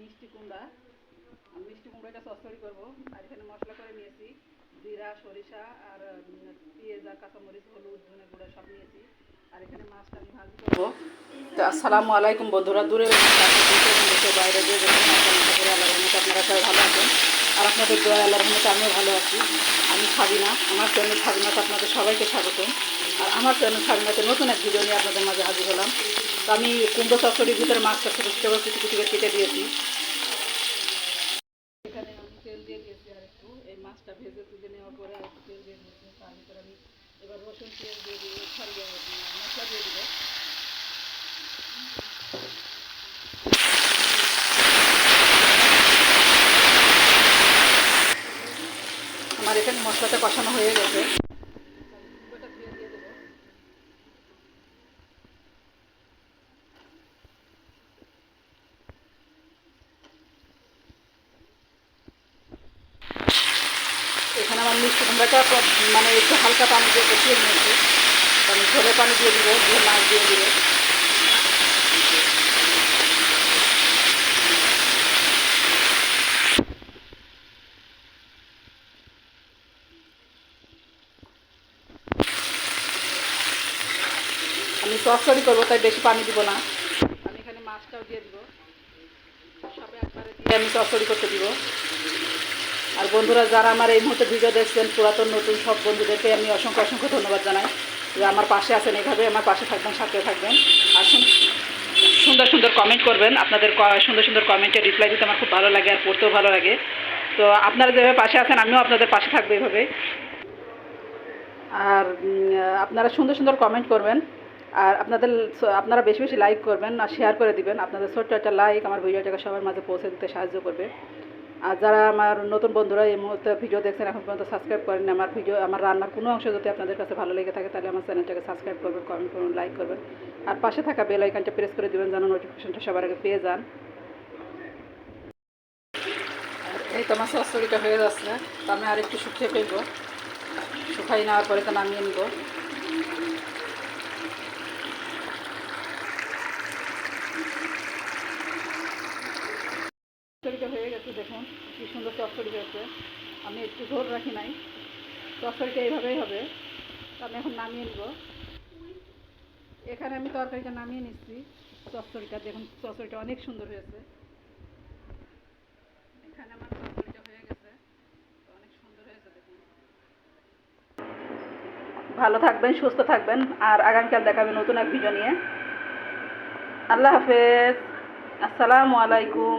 মিষ্টি কুমড়া। মিষ্টি কুমড়াটা চচ্চড়ি করব। আর এখানে মশলা করে নিয়েছি। জিরা, সরিষা আর পেঁয়াজ আর কাঁচামরিচ, হলুদ, ধনে গুঁড়া সব নিয়েছি। আর এখানে মাছটা আমি ভাজি করব। তো আসসালামু আলাইকুম বন্ধুরা। দূরে বাইরে গিয়ে আপনারা সবাই ভালো আছেন। আর আপনাদের দোয়া আল্লাহর রহমতে আমিও ভালো আছি। আমি সাবিনা আমার চ্যানেল সাবিনাতে আপনাদের সবাইকে স্বাগতম। আর আমার চ্যানেল সাবিনাতে নতুন এক ভিডিও নিয়ে আপনাদের মাঝে হাজির হলাম। তো আমি কুমড়ো চচ্চড়ির ভিতরে মাছটা ছোটো ছোটো কুচি কুচি করে কেটে দিয়েছি। এখানে আমি তেল দিয়ে দিয়েছি আর একটু এই মাছটা ভেজে তুলে নেওয়ার পরে আর একটু তেল দিয়ে দিয়েছি। তার ভিতরে আমি এবার রসুন পেঁয়াজ দিয়ে দিয়ে সরি মশলা দিব মশলাটা কষানো হয়ে গেছে। এখানে আমার মিষ্টি কুমড়াটা মানে একটু হালকা পানি দিয়ে কষিয়ে নিয়েছি। আমি ঝোলে পানি দিয়ে দিব দিয়ে মাছ দিয়ে দিব আমি করব, তাই বেশি পানি দিব না। আমি এখানে মাছটাও দিয়ে দিব। সবে একবারে দিয়ে আমি চচ্চড়ি করতে দিব। আর বন্ধুরা, যারা আমার এই মুহূর্তে ভিডিও দেখছেন, পুরাতন, নতুন সব বন্ধুদেরকে আমি অসংখ্য অসংখ্য ধন্যবাদ জানাই যে আমার পাশে আছেন। এইভাবে আমার পাশে থাকবেন, সাথে থাকবেন। আর সুন্দর সুন্দর কমেন্ট করবেন। আপনাদের সুন্দর সুন্দর কমেন্টে রিপ্লাই দিতে আমার খুব ভালো লাগে আর পড়তেও ভালো লাগে। তো আপনারা যেভাবে পাশে আছেন, আমিও আপনাদের পাশে থাকব এইভাবে আর আপনারা সুন্দর সুন্দর কমেন্ট করবেন। আর আপনাদের আপনারা বেশি বেশি লাইক করবেন আর শেয়ার করে দিবেন। আপনাদের ছোট্ট একটা লাইক আমার ভিডিওটাকে সবার মাঝে পৌঁছে দিতে সাহায্য করবে। আর যারা আমার নতুন বন্ধুরা এই মুহূর্তে ভিডিও দেখছেন, এখন পর্যন্ত সাবস্ক্রাইব করেন আমার ভিডিও আমার রান্নার কোনো অংশ যদি আপনাদের কাছে ভালো লেগে থাকে, তাহলে আমার চ্যানেলটাকে সাবস্ক্রাইব করবেন কমেন্ট করবেন লাইক করবেন। আর পাশে থাকা বেল আইকনটা প্রেস করে দিবেন, যেন নোটিফিকেশনটা সবার আগে পেয়ে যান। এই তো আমার সস্তরিটা হয়ে যাচ্ছে, তো আমি আর একটু শুকিয়ে ফেলব। শুকাই নেওয়ার পরে তো নামিয়ে নিব। গেছে দেখুন, কি সুন্দর চচ্চড়ি হয়েছে। আমি একটু ঝোল রাখি নাই। চচ্চড়িটা এইভাবেই হবে। আমি এখন নামিয়ে নিব। এখানে আমি তরকারিটা নামিয়ে নিচ্ছি। চচ্চড়িটা দেখুন, চচ্চড়িটা অনেক সুন্দর হয়েছে। এখানে আমার চচ্চড়িটা হয়ে গেছে। অনেক সুন্দর হয়েছে দেখুন। ভালো থাকবেন, সুস্থ থাকবেন, আর আগামীকাল দেখাবেন নতুন এক ভিডিও নিয়ে। আল্লাহ হাফেজ। আসসালামু আলাইকুম।